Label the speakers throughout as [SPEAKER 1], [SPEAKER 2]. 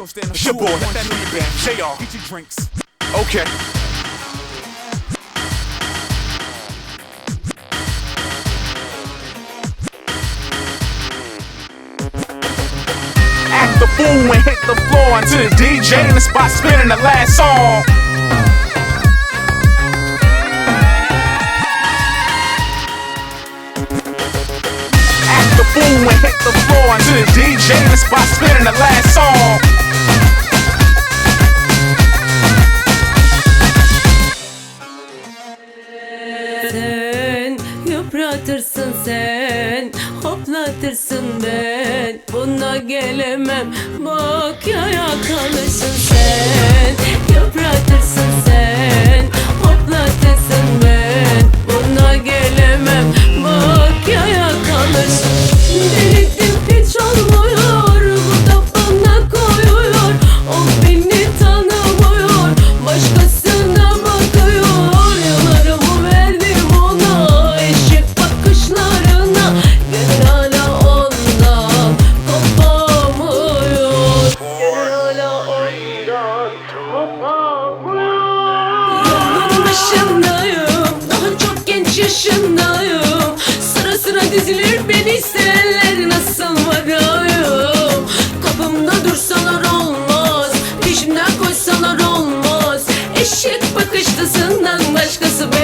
[SPEAKER 1] go stand
[SPEAKER 2] It's your boy,
[SPEAKER 1] That
[SPEAKER 2] Junior
[SPEAKER 1] nigga
[SPEAKER 2] Band, JR.
[SPEAKER 1] Get your drinks.
[SPEAKER 2] Okay. Act the fool and hit the floor until the DJ in the spot spinning the last song. Act the fool and hit the floor until the DJ in the spot spinning the last song.
[SPEAKER 3] Sen. Hoplatırsın ben. Buna gelemem. Bak yaya kalırsın sen. Yıpratırsın yaşındayım. Sıra sıra dizilir beni isteyenler Nasıl varayım Kapımda dursalar olmaz Peşimden koşsalar olmaz. Eşek bakışlısından başkası beni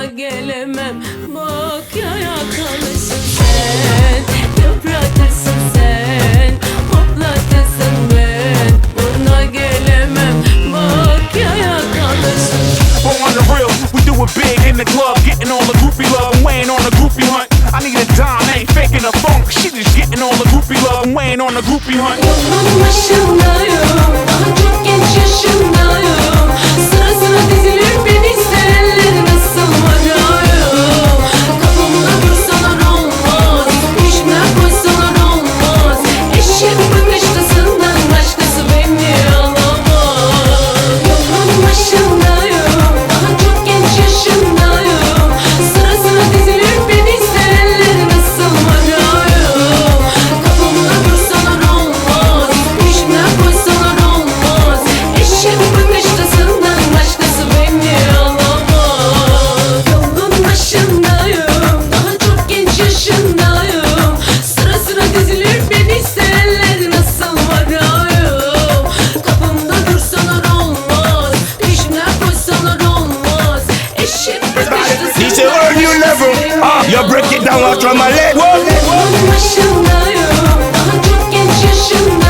[SPEAKER 3] Buna gelemem Bak yaya kalırsın sen Yıpratırsın sen Hoplatırsın ben Buna gelemem Bak yaya kalırsın
[SPEAKER 2] But on the real, we do it big in the club, getting all the groupie love and weighing on the groupie hunt. I need a dime, I ain't faking a funk. She just getting all the groupie love and weighing on the groupie hunt.
[SPEAKER 3] Gönül beni senle nasıl varayım Kapımda dursalar olmaz Peşimden koşsalar olmaz Eşit bir He said, ah, you break it down, I'll try my leg. Whoa. Onun başındayım Daha çok genç yaşındayım